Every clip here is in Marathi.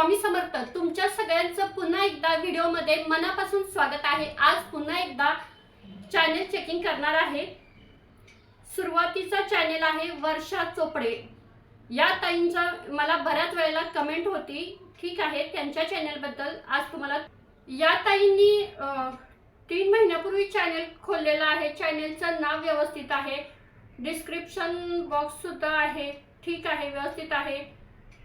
स्वामी समर्थ तुमच्या सगळ्यांचं पुन्हा एकदा व्हिडिओमध्ये मनापासून स्वागत आहे. आज पुन्हा एकदा चॅनेल चेकिंग करणार आहे. सुरुवातीचा चॅनेल आहे वर्षा चोपडे. या ताईंचा मला बऱ्याच वेळेला कमेंट होती. ठीक आहे त्यांच्या चॅनेलबद्दल आज तुम्हाला या ताईंनी तीन महिन्यापूर्वी चॅनेल खोललेलं आहे. चॅनेलचं नाव व्यवस्थित आहे. डिस्क्रिप्शन बॉक्ससुद्धा आहे. ठीक आहे व्यवस्थित आहे.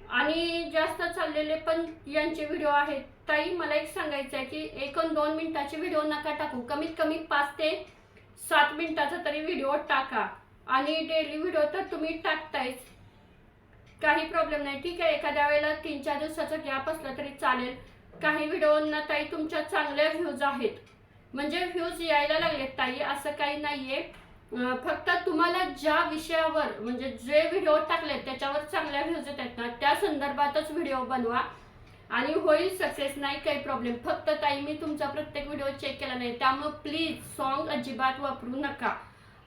आणि जास्त चाललेले पण यांचे व्हिडिओ आहेत. ताई मला एक सांगायचं आहे की एक दोन मिनिटाचे व्हिडिओ नका टाकू. कमीत कमी पाच ते सात मिनिटाचा तरी व्हिडिओ टाका. आणि डेली व्हिडिओ तर तुम्ही टाकतायच. काही प्रॉब्लेम नाही. ठीक आहे एखाद्या वेळेला तीन चार दिवसाचा गॅप असला तरी चालेल. काही व्हिडिओंना ताई तुमच्या चांगल्या व्ह्यूज आहेत. म्हणजे व्ह्यूज यायला लागलेत ताई. असं काही नाही आहे फक्त तुम्हाला ज्या विषयावर म्हणजे जे व्हिडिओ टाकले त्याच्यावर चांगल्या व्ह्यूज येतात ना त्या संदर्भातच व्हिडिओ बनवा. आणि होईल सक्सेस नाही काही प्रॉब्लेम फक्त ताई मी तुमचा प्रत्येक व्हिडिओ चेक केला नाही. त्यामुळे प्लीज सॉन्ग अजिबात वापरू नका.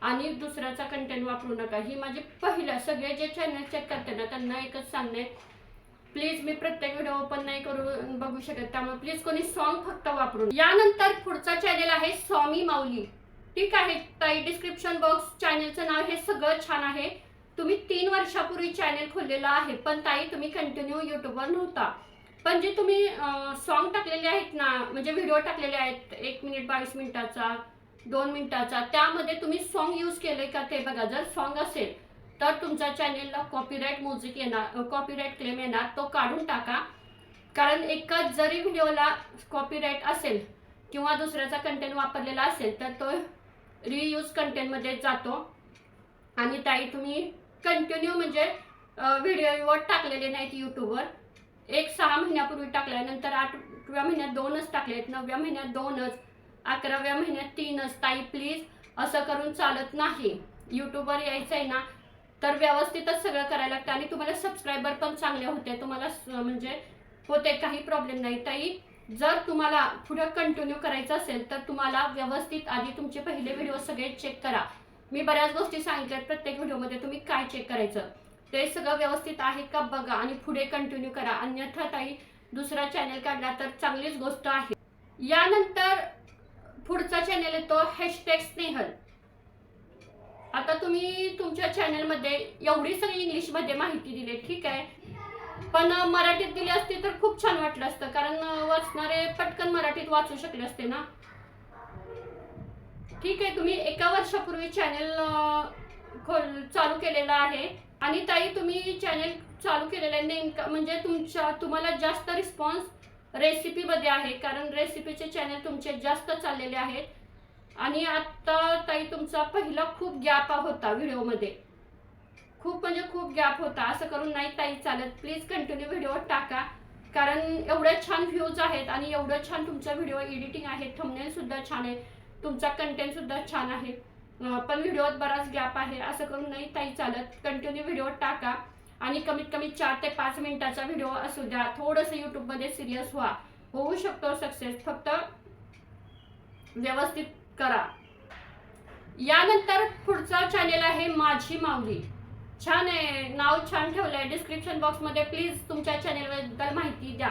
आणि दुसऱ्याचा कंटेंट वापरू नका. ही माझी पहिलं सगळे जे चॅनल चेक करते ना त्यांना एकच सांगणे प्लीज मी प्रत्येक व्हिडिओ ओपन नाही करू बघू शकत. त्यामुळे प्लीज कोणी सॉन्ग फक्त वापरून यानंतर पुढचा चॅनल आहे स्वामी माऊली. ठीक आहे. ताई डिस्क्रिप्शन बॉक्स चॅनलचं नाव हे सगळं छान आहे. तुम्ही तीन वर्षापूर्वी चॅनल खोललेलं आहे पण ताई तुम्ही कंटिन्यू यूट्यूबवर नव्हता. पण जे तुम्ही सॉन्ग टाकलेले आहेत ना म्हणजे व्हिडिओ टाकलेले आहेत एक मिनिट बावीस मिनिटाचा दोन मिनिटाचा त्यामध्ये तुम्ही सॉन्ग यूज केले का ते बघा. जर सॉन्ग असेल तर तुमच्या चॅनेलला कॉपीराईट म्युझिक येणार कॉपीराईट क्लेम येणार तो काढून टाका. कारण एकाच जरी व्हिडिओला कॉपीराईट असेल किंवा दुसऱ्याचा कंटेंट वापरलेला असेल तर तो रियूज कंटेंटमध्ये जातो. आणि ताई तुम्ही कंटिन्यू म्हणजे व्हिडिओवर टाकलेले नाहीत यूट्यूबवर एक सहा महिन्यापूर्वी टाकल्यानंतर आठव्या महिन्यात दोनच टाकलेत नवव्या महिन्यात दोनच अकराव्या महिन्यात तीनच. ताई प्लीज असं करून चालत नाही. यूट्यूबवर यायचं आहे ना तर व्यवस्थितच सगळं करायला लागतं. आणि तुम्हाला सबस्क्रायबर पण चांगले होते. तुम्हाला म्हणजे होते काही प्रॉब्लेम नाही. ताई जर तुम्हाला पुढे कंटिन्यू करायचं असेल तर तुम्हाला व्यवस्थित आधी तुमचे पहिले व्हिडिओ सगळे चेक करा. मी बऱ्याच गोष्टी सांगितल्यात प्रत्येक व्हिडिओमध्ये तुम्ही काय चेक करायचं? ते सगळं व्यवस्थित आहे का बघा आणि पुढे कंटिन्यू करा. अन्यथा ताई दुसरा चॅनल काढला तर चांगलीच गोष्ट आहे. यानंतर पुढचा चॅनल येतो हॅशटॅग स्नेहल. आता तुम्ही तुमच्या चॅनलमध्ये एवढी सगळी इंग्लिशमध्ये माहिती दिली ठीक आहे? पण मराठीत दिली असती तर खूप छान वाटलं असतं. कारण वाचणारे पटकन मराठीत वाचू शकले असते ना. ठीक आहे तुम्ही एका वर्षापूर्वी चॅनेल खोल चालू केलेला आहे. आणि ताई तुम्ही चॅनेल चालू केलेलं आहे. नेमका म्हणजे तुमच्या तुम्हाला जास्त रिस्पॉन्स रेसिपीमध्ये आहे. कारण रेसिपीचे चॅनेल तुमचे जास्त चाललेले आहेत. आणि आता ताई तुमचा पहिला खूप गॅप होता व्हिडिओमध्ये खूप म्हणजे खूप गॅप होता. असं करून नाही ताई चालत. प्लीज कंटिन्यू व्हिडिओ टाका. कारण एवढे छान व्ह्यूज आहेत आणि एवढं छान तुमचा व्हिडिओ एडिटिंग आहे. थंबनेलसुद्धा छान आहे. तुमचा कंटेंटसुद्धा छान आहे. पण व्हिडिओत बराच गॅप आहे. असं करून नाही ताई चालत. कंटिन्यू व्हिडिओ टाका. आणि कमीत कमी चार ते पाच मिनिटाचा व्हिडिओ असू द्या. थोडंसं यूट्यूबमध्ये सिरियस व्हा. होऊ शकतो सक्सेस फक्त व्यवस्थित करा. यानंतर पुढचा चॅनेल आहे माझी माऊली. छान आहे नाव छान ठेवलं आहे डिस्क्रिप्शन बॉक्समध्ये प्लीज तुमच्या चॅनेलबद्दल माहिती द्या.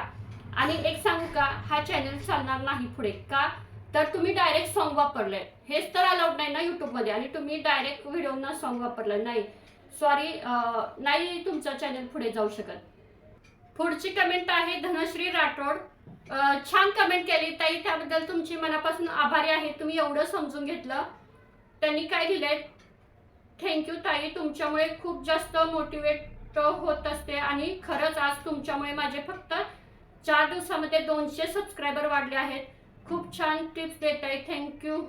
आणि एक सांगू का हा चॅनेल चालणार नाही पुढे. का? तर तुम्ही डायरेक्ट सॉन्ग वापरलंय. हेच तर अलाउड नाही ना यूट्यूबमध्ये आणि तुम्ही डायरेक्ट व्हिडिओना सॉन्ग वापरलं नाही. सॉरी नाही तुमचं चॅनल पुढे जाऊ शकत. पुढची कमेंट आहे धनश्री राठोड. छान कमेंट केली. ताई त्याबद्दल तुमची मनापासून आभारी आहे. तुम्ही एवढं समजून घेतलं. त्यांनी काय लिहिलंय थँक्यू ताई. तुमच्यामुळे खूप जास्त मोटिवेट होत असते आणि खरंच आज तुमच्यामुळे माझे फक्त चार दिवसामध्ये दोनशे सबस्क्रायबर वाढले आहेत. खूप छान टिप्स देत आहे. थँक्यू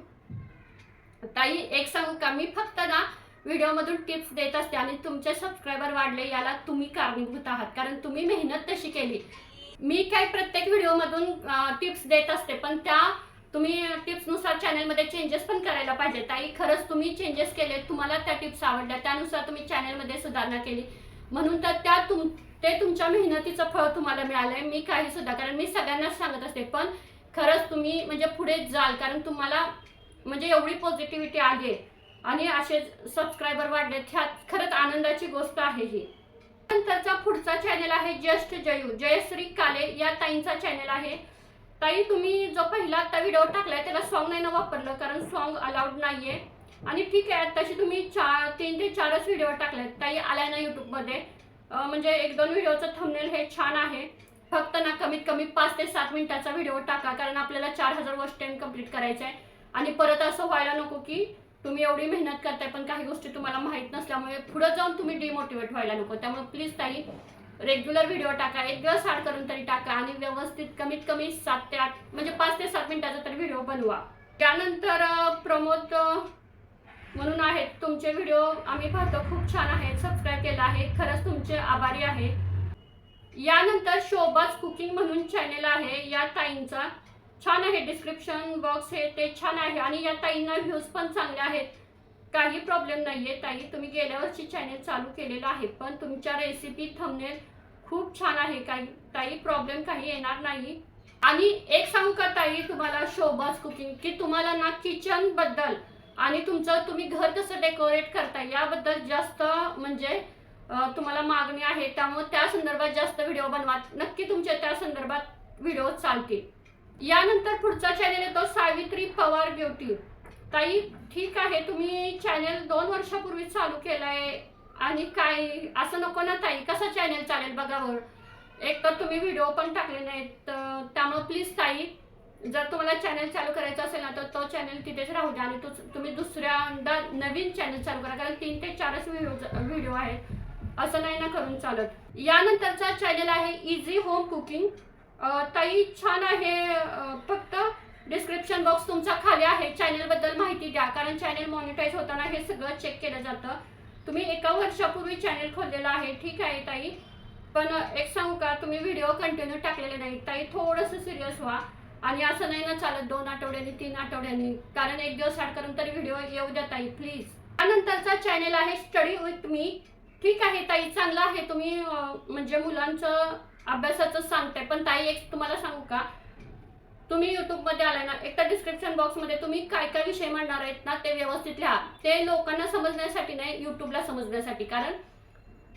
ताई एक सांगू का? मी फक्त ना व्हिडिओमधून टिप्स देत असते आणि तुमचे सबस्क्रायबर वाढले याला तुम्ही कारणीभूत आहात. कारण तुम्ही मेहनत तशी केली. मी काय प्रत्येक व्हिडिओमधून टिप्स देत असते पण त्या तुम्ही टिप्सनुसार चॅनलमध्ये चेंजेस पण करायला पाहिजे. ताई खरंच तुम्ही चेंजेस केले तुम्हाला त्या टिप्स आवडल्या. त्यानुसार तुम्ही चॅनलमध्ये सुधारणा केली. म्हणून तर त्या तुम ते तुमच्या मेहनतीचं फळ तुम्हाला मिळालंय. मी काही सुद्धा कारण मी सगळ्यांनाच सांगत असते पण खरंच तुम्ही म्हणजे पुढे जाल कारण तुम्हाला म्हणजे एवढी पॉझिटिव्हिटी आली आहे. आणि असे सबस्क्रायबर वाढलेत. ह्यात खरंच आनंदाची गोष्ट आहे ही. नंतरचा पुढचा चॅनल आहे जस्ट जयू जयश्री काले. या ताईंचा चॅनल आहे. ताई तुम्ही जो पहिला आता व्हिडिओ टाकलाय त्याला सॉन्ग नाही ना वापरलं कारण सॉन्ग अलाउड नाहीये. आणि ठीक आहे तशी तुम्ही चार तीन ते चारच व्हिडिओ टाकलेत. ताई आल्या ना यूट्यूबमध्ये म्हणजे एक दोन व्हिडिओचं थंबनेल हे छान आहे. फक्त ना कमीत कमी पाच ते सात मिनिटाचा व्हिडिओ टाका कारण आपल्याला चार हजार वॉच टाइम कंप्लीट करायचा आहे आणि परत असं व्हायला नको की तुम्ही एवढी मेहनत करताय पण काही गोष्टी तुम्हाला माहीत नसल्यामुळे पुढे जाऊन तुम्ही डिमोटिवेट व्हायला नको. त्यामुळे प्लीज ताई रेग्युलर व्हिडिओ टाका. एक दिवस आड करून तरी टाका आणि व्यवस्थित कमीत कमी सात ते आठ म्हणजे पाच ते सात मिनिटाचा तरी व्हिडिओ बनवा. त्यानंतर प्रमोद म्हणून आहेत. तुमचे व्हिडिओ आम्ही पाहतो. खूप छान आहेत. सबस्क्राईब केला आहे. खरंच तुमचे आभारी आहे. यानंतर शोबाज कुकिंग म्हणून चॅनेल आहे. या ताईंचा छान आहे. डिस्क्रिप्शन बॉक्स हे ते छान आहे. आणि या ताईंना व्ह्यूज पण चांगले आहेत. काही प्रॉब्लेम नाही आहे ताई तुम्ही गेल्या वर्षी चॅनेल चालू केलेलं आहे पण तुमच्या रेसिपी थंबनेल खूप छान आहे. काही ताई प्रॉब्लेम काही येणार नाही. आणि एक सांगू का ताई तुम्हाला शोभास कुकिंग की तुम्हाला ना किचनबद्दल आणि तुमचं तुम्ही घर कसं डेकोरेट करता याबद्दल जास्त म्हणजे तुम्हाला मागणी आहे. त्यामुळे त्या संदर्भात जास्त व्हिडिओ बनवा. नक्की तुमच्या त्या संदर्भात व्हिडिओ चालतील. यानंतर पुढचा चॅनल येतो सावित्री पवार ब्युटी ताई ठीक आहे तुम्ही चॅनल दोन वर्षापूर्वी चालू केलाय. आणि काय असं नको ना ताई कसं चॅनल चालेल बघावर एक तर तुम्ही व्हिडिओ पण टाकले नाहीत तर त्यामुळं प्लीज ताई जर तुम्हाला चॅनल चालू करायचं असेल ना तर तो चॅनल तिथेच राहू द्या. आणि तुम्ही दुसऱ्यांदा नवीन चॅनल चालू करा कारण तीन ते चारच व्हिडिओ व्हिडिओ आहेत. असं नाही ना करून चालत. यानंतरचा चॅनल आहे इझी होम कुकिंग ताई छान आहे फक्त डिस्क्रिप्शन बॉक्स तुमचा खाली आहे. चॅनलबद्दल माहिती द्या. कारण चॅनल मॉनिटाईज होताना हे सगळं चेक केलं जातं. तुम्ही एका वर्षापूर्वी चॅनल खोललेलं आहे. ठीक आहे ताई? पण एक सांगू का? तुम्ही व्हिडिओ कंटिन्यू टाकलेले नाही. ताई थोडंसं सिरियस व्हा. आणि असं नाही ना चालत दोन आठवड्यांनी तीन आठवड्यांनी. कारण एक दिवस आड करून तरी व्हिडिओ येऊ द्या ताई प्लीज त्यानंतरचा चॅनल आहे स्टडी विथ मी ठीक आहे ताई चांगलं आहे. तुम्ही म्हणजे मुलांचं अभ्यासाचं सांगताय. पण ताई एक तुम्हाला सांगू का? तुम्ही युट्यूबमध्ये आलाय ना एक तर डिस्क्रिप्शन बॉक्समध्ये तुम्ही काय काय विषय मांडणार आहेत ना ते व्यवस्थित लिहा. ते लोकांना समजण्यासाठी नाही युट्यूबला समजण्यासाठी. कारण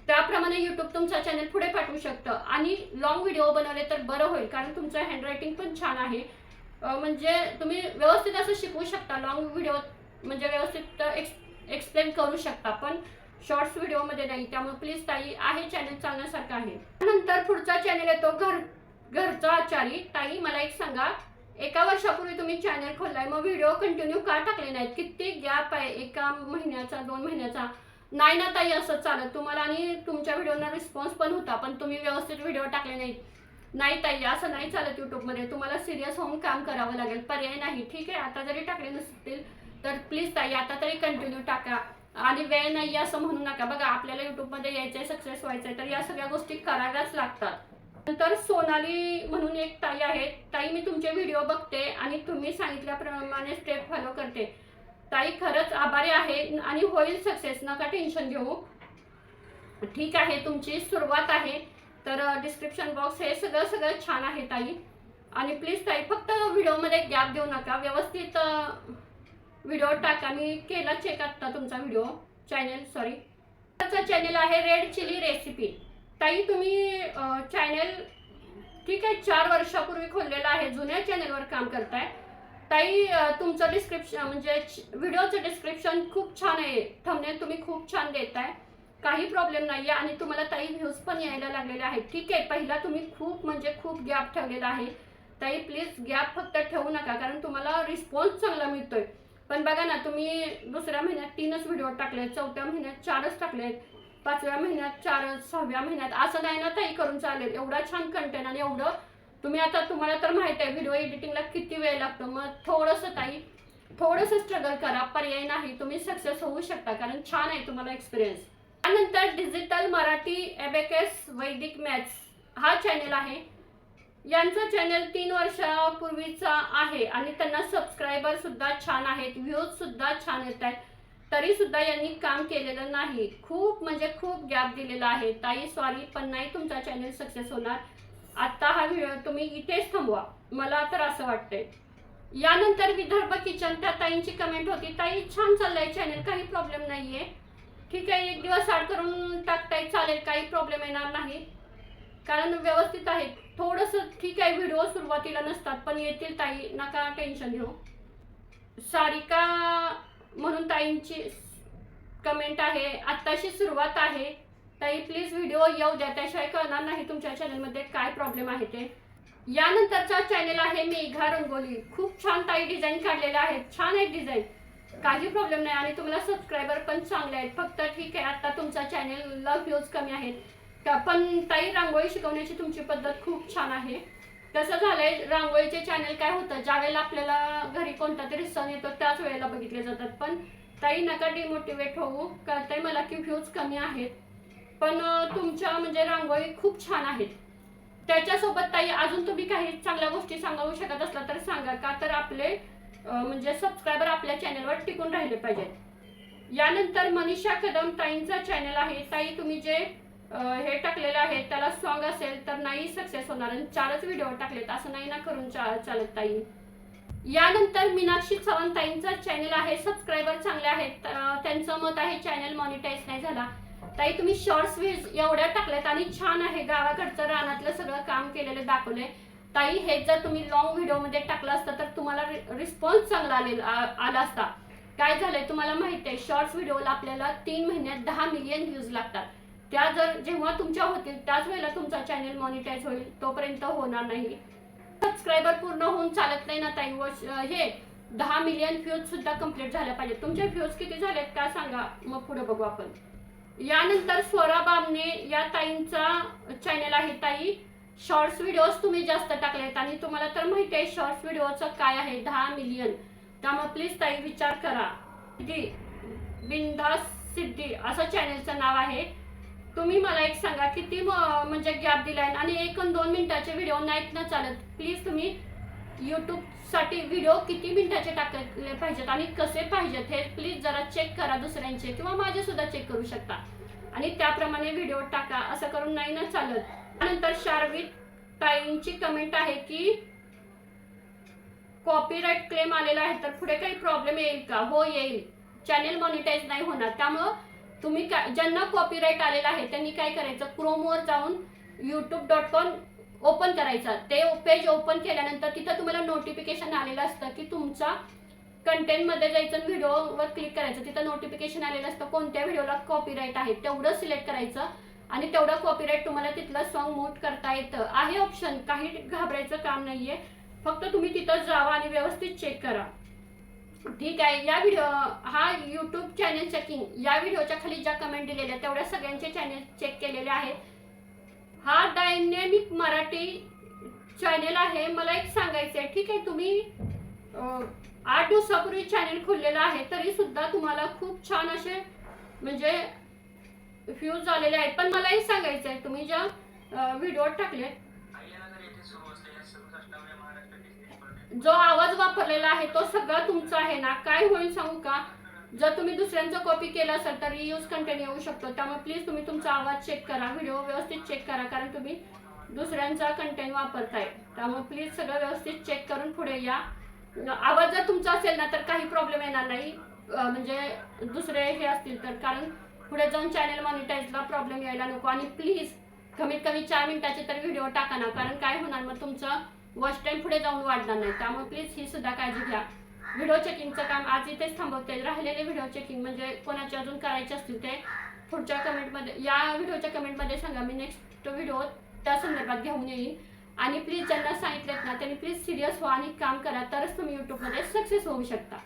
त्याप्रमाणे युट्यूब तुमचा चॅनल पुढे पाठवू शकतं. आणि लॉंग व्हिडिओ बनवले तर बरं होईल कारण तुमचं हँडरायटिंग पण छान आहे. म्हणजे तुम्ही व्यवस्थित असं शिकवू शकता. लॉंग व्हिडिओ म्हणजे व्यवस्थित एक्स एक्सप्लेन करू शकता. पण शॉर्ट्स व्हिडिओमध्ये नाही त्यामुळे प्लीज ताई आहे चॅनल चालण्यासारखं आहे. नंतर पुढचा चॅनल येतो घर. घरचा आचारी ताई मला एक सांगा. एका वर्षापूर्वी तुम्ही चॅनल खोललाय मग व्हिडिओ कंटिन्यू का टाकले नाहीत? किती गॅप आहे एका महिन्याचा दोन महिन्याचा. नाही ना ताई असं चालत. तुम्हाला आणि तुमच्या व्हिडिओना रिस्पॉन्स पण होता पण तुम्ही व्यवस्थित व्हिडिओ टाकले नाहीत. नाही ताई असं नाही चालत यूट्यूबमध्ये तुम्हाला सिरियस होऊन काम करावं लागेल. पर्याय नाही. ठीक आहे आता जरी टाकले नसतील तर प्लीज ताई आता तरी कंटिन्यू टाका. आणि वेळ नाही असं म्हणू नका. बघा आपल्याला यूट्यूबमध्ये यायचं आहे सक्सेस व्हायचं आहे तर या सगळ्या गोष्टी कराव्याच लागतात. नंतर सोनाली म्हणून एक ताई आहे ताई मी तुमचे व्हिडिओ बघते आणि तुम्ही सांगितल्याप्रमाणे स्टेप फॉलो करते. ताई खरंच आभारी आहे आणि होईल सक्सेस नका टेन्शन घेऊ. ठीक आहे तुमची सुरुवात आहे. तर डिस्क्रिप्शन बॉक्स हे सगळं सगळं छान आहे ताई. आणि प्लीज ताई फक्त व्हिडिओमध्ये गॅप देऊ नका. व्यवस्थित व्हिडिओ टाका. मी केला चेक आत्ता तुमचा व्हिडिओ चॅनेल सॉरी चॅनेल आहे रेड चिली रेसिपी ताई तुम्ही चॅनेल ठीक आहे चार वर्षापूर्वी खोललेलं आहे जुन्या चॅनेलवर काम करताय. ताई तुमचं डिस्क्रिप्शन म्हणजे व्हिडिओचं डिस्क्रिप्शन खूप छान आहे. थंबनेल तुम्ही खूप छान देताय. काही प्रॉब्लेम नाही आहे आणि तुम्हाला ताई व्ह्यूज पण यायला लागलेले आहेत. ठीक आहे पहिला तुम्ही खूप म्हणजे खूप गॅप ठेवलेला आहे. ताई प्लीज गॅप फक्त ठेवू नका कारण तुम्हाला रिस्पॉन्स चांगला मिळतोय. पण बघा ना तुम्ही दुसऱ्या महिन्यात तीनच व्हिडिओ टाकले चौथ्या महिन्यात चारच टाकलेत. पाचव्या महिन्यात चार सहाव्या महिन्यात असं नाही ना ताई करून चालेल. एवढा छान कंटेंट आणि एवढं तुम्ही आता तुम्हाला तर माहीत आहे व्हिडिओ एडिटिंगला किती वेळ लागतो. मग थोडंसं ताई थोडंसं स्ट्रगल करा. पर्याय नाही. तुम्ही सक्सेस होऊ शकता कारण छान आहे तुम्हाला एक्सपिरियन्स त्यानंतर डिजिटल मराठी एबेकेस वैदिक मॅथ्स हा चॅनेल आहे. यांचा चॅनल तीन वर्षापूर्वीचा आहे आणि त्यांना सबस्क्रायबरसुद्धा छान आहेत व्ह्यूजसुद्धा छान येत आहेत. तरी सुद्धा यांनी काम केलेलं नाही. खूप म्हणजे खूप गॅप दिलेला आहे. ताई सॉरी पण नाही तुमचा चॅनल सक्सेस होणार. आता हा व्हिडिओ तुम्ही इथेच थांबवा. मला तर असं वाटतंय. यानंतर विदर्भ किचन त्या ताईंची कमेंट होती ताई छान चाललंय चॅनल काही प्रॉब्लेम नाहीये. ठीक आहे एक दिवस आड करून टाकताय चालेल काही प्रॉब्लेम येणार नाही. कारण व्यवस्थित आहे. थोडंसं ठीक आहे व्हिडिओ सुरुवातीला नसतात पण येतील ताई नका टेन्शन घेऊ. सारिका म्हणून ताईंची कमेंट आहे. आत्ताशी सुरुवात आहे. ताई प्लीज व्हिडिओ येऊ द्या. त्याशिवाय कळणार नाही तुमच्या चॅनलमध्ये काय प्रॉब्लेम आहे ते. यानंतरचा चॅनल आहे मेघा रंगोली. खूप छान ताई डिझाईन काढलेल्या आहेत. छान आहेत डिझाईन काही प्रॉब्लेम नाही. आणि तुम्हाला सबस्क्रायबर पण चांगले आहेत. फक्त ठीक आहे आता तुमचा चॅनलला व्ह्यूज कमी आहेत. पण ताई रांगोळी शिकवण्याची तुमची पद्धत खूप छान आहे. कसं झालंय रांगोळीचे चॅनल काय होतं ज्यावेळेला आपल्याला घरी कोणता तरी सण येतो त्याच वेळेला बघितले जातात. पण ताई नका डिमोटिवेट होऊ ताई मला की व्ह्यूज कमी आहेत. पण तुमच्या म्हणजे रांगोळी खूप छान आहेत. त्याच्यासोबत ताई अजून तुम्ही काही चांगल्या गोष्टी सांगू शकत असला तर सांगा का तर आपले म्हणजे सबस्क्रायबर आपल्या चॅनलवर टिकून राहिले पाहिजेत. यानंतर मनीषा कदम ताईंचा चॅनल आहे. ताई तुम्ही जे हे टाकलेलं आहे. त्याला सॉन्ग असेल तर नाही सक्सेस होणार. आणि चारच व्हिडिओ टाकलेत. असं नाही ना करून चा- चालत ताई. यानंतर मीनाक्षी चव्हाण ताईंचा चॅनल आहे. सबस्क्रायबर चांगले आहेत. त्यांचं मत आहे चॅनल मॉनिटाईज नाही झाला. ताई तुम्ही शॉर्ट्स व्हिज एवढ्या टाकल्यात आणि छान आहे. गावाकडचं रानातलं सगळं काम केलेलं दाखवलंय. ताई हे जर तुम्ही लॉंग व्हिडिओमध्ये टाकलं असतं तर तुम्हाला रिस्पॉन्स चांगला आलेला आला असता. काय झालंय तुम्हाला माहिती आहे शॉर्ट्स व्हिडिओला आपल्याला तीन महिन्यात दहा मिलियन व्ह्यूज लागतात. त्या जर जेव्हा तुमच्या होतील त्याच वेळेला तुमचा चॅनल मॉनिटाईज होईल तोपर्यंत होणार नाही. सबस्क्रायबर पूर्ण होऊन चालत नाही ना ताई. व हे दहा मिलियन व्ह्यूज सुद्धा कंप्लीट झाल्या पाहिजेत. तुमचे व्ह्यूज किती झालेत त्या सांगा. मग पुढे बघू आपण. यानंतर स्वराबामने या ताईंचा चॅनल आहे ताई. शॉर्ट्स व्हिडिओज तुम्ही जास्त टाकलेत आणि तुम्हाला तर माहिती आहे शॉर्ट्स व्हिडिओचं काय आहे? दहा मिलियन त्यामुळे प्लीज ताई विचार करा. सिद्धी बिंदास सिद्धी असं चॅनलचं नाव आहे. तुम्ही मला एक सांगा किती म्हणजे गॅप दिलाय? आणि एक दोन मिनिटाचे व्हिडिओ नाहीत ना चालत. प्लीज तुम्ही यूट्यूबसाठी व्हिडिओ किती मिनिटाचे टाकले पाहिजेत आणि कसे पाहिजेत हे प्लीज जरा चेक करा दुसऱ्यांचे किंवा माझे सुद्धा चेक करू शकता. आणि त्याप्रमाणे व्हिडिओ टाका असं करून नाही ना चालत. त्यानंतर शार्विक ताईंची कमेंट आहे की कॉपीराईट क्लेम आलेला आहे तर पुढे काही प्रॉब्लेम येईल का? हो येईल. चॅनेल मॉनिटाईज नाही होणार. त्यामुळं तुम्ही काय ज्यांना कॉपीराईट आलेला आहे त्यांनी काय करायचं? क्रोमवर जाऊन यूट्यूब डॉट कॉम ओपन करायचं. ते पेज ओपन केल्यानंतर तिथं तुम्हाला नोटिफिकेशन आलेलं असतं की तुमचा कंटेंटमध्ये जायचं व्हिडिओवर क्लिक करायचं. तिथं नोटिफिकेशन आलेलं असतं कोणत्या व्हिडिओला कॉपीराईट आहे. तेवढं सिलेक्ट करायचं आणि तेवढं कॉपीराईट तुम्हाला तिथलं सॉन्ग म्यूट करता येतं. आहे ऑप्शन काही घाबरायचं काम नाहीये. फक्त तुम्ही तिथं जावा आणि व्यवस्थित चेक करा. ठीक आहे. या व्हिडिओ हा यूट्यूब चॅनल चेकिंग या व्हिडिओच्या खाली ज्या कमेंट दिलेल्या तेवढ्या सगळ्यांचे चॅनल चेक केलेले आहेत. हा डायनेमिक मराठी चॅनल आहे. मला एक सांगायचं आहे ठीक आहे? तुम्ही आठ दिवसापूर्वी चॅनल खोललेलं आहे तरी सुद्धा तुम्हाला खूप छान असे म्हणजे व्ह्यूज झालेले आहेत. पण मला एक सांगायचं आहे तुम्ही ज्या व्हिडिओ टाकले जो आवाज वापरलेला आहे तो सगळा तुमचा आहे ना? काय होईल सांगू का? जर तुम्ही दुसऱ्यांचं कॉपी केलं असेल तर यूज कंटेंट येऊ शकतो. त्यामुळे प्लीज तुम्ही तुमचा आवाज चेक करा. व्हिडिओ व्यवस्थित चेक करा कारण तुम्ही दुसऱ्यांचा कंटेंट वापरताय. त्यामुळे प्लीज सगळं व्यवस्थित चेक करून पुढे या. आवाज जर तुमचा असेल ना तर काही प्रॉब्लेम येणार नाही. म्हणजे दुसरे हे असतील तर. कारण पुढे जाऊन चॅनल मॉनिटाईजला प्रॉब्लेम यायला नको. आणि प्लीज कमीत कमी चार मिनिटाचे तर व्हिडिओ टाका ना कारण काय होणार मग तुमचं वॉच टाईम पुढे जाऊन वाढणार नाही. त्यामुळे प्लीज ही सुद्धा काळजी घ्या. व्हिडिओ चेकिंगचं काम आज इथेच थांबवते. राहिलेले व्हिडिओ चेकिंग म्हणजे कोणाचे अजून करायचे असतील ते पुढच्या कमेंटमध्ये या व्हिडिओच्या कमेंटमध्ये सांगा. मी नेक्स्ट व्हिडिओ त्या संदर्भात घेऊन येईन. आणि प्लीज ज्यांना सांगितलेत ना त्यांनी प्लीज सिरियस व्हा आणि काम करा. तरच तुम्ही यूट्यूबमध्ये सक्सेस होऊ शकता.